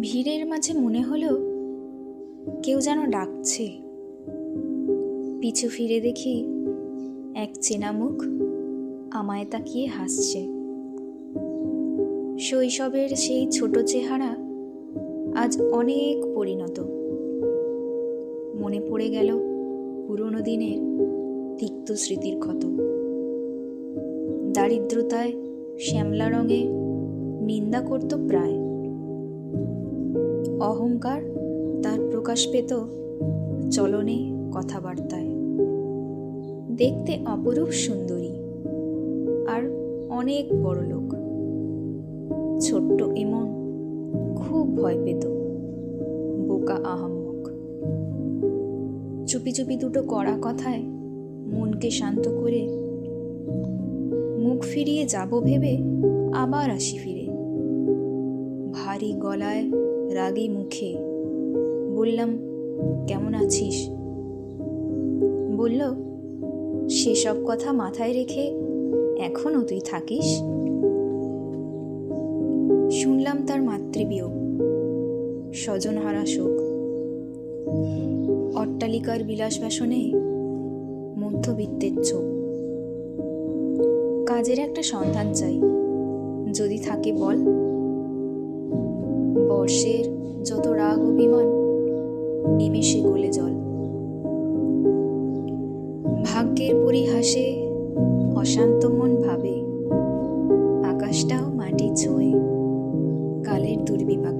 ভিড়ের মাঝে মনে হলো কেউ যেন ডাকছে। পিছু ফিরে দেখি এক চেনা মুখ আমায় তাকিয়ে হাসছে। শৈশবের সেই ছোট চেহারা আজ অনেক পরিণত। মনে পড়ে গেল পুরনো দিনের তিক্ত স্মৃতির ক্ষত। দারিদ্রতায় শ্যামলা রঙে নিন্দা করত প্রায়। অহংকার তার প্রকাশ পেত চলনে কথাবার্তায়। দেখতে অপরূপ সুন্দরী আর অনেক বড় লোক। ছোট্ট ইমন খুব ভয় পেত বোকা আহাম্মক। চুপি চুপি দুটো কড়া কথায় মনকে শান্ত করে মুখ ফিরিয়ে যাব ভেবে আবার আসি ফিরে। ভারী গলায় রাগী মুখে। বললাম, কেমন আছিস? বলল, সেসব কথা মাথায় রেখে এখনও তুই থাকিস? শুনলাম তার মাতৃবিয়োগ, স্বজনহারা শোক। অট্টালিকার বিলাস বাসনে মধ্যবিত্তের চোখ কাজের একটা সন্ধান চাই। যদি থাকে বল। বর্ষের যত রাগ অভিমান, নিমেষে গলে জল। ভাগ্যের পরিহাসে অশান্ত মন ভাবে, আকাশটাও মাটি ছোঁয়ে, কালের দুর্বিপাকে।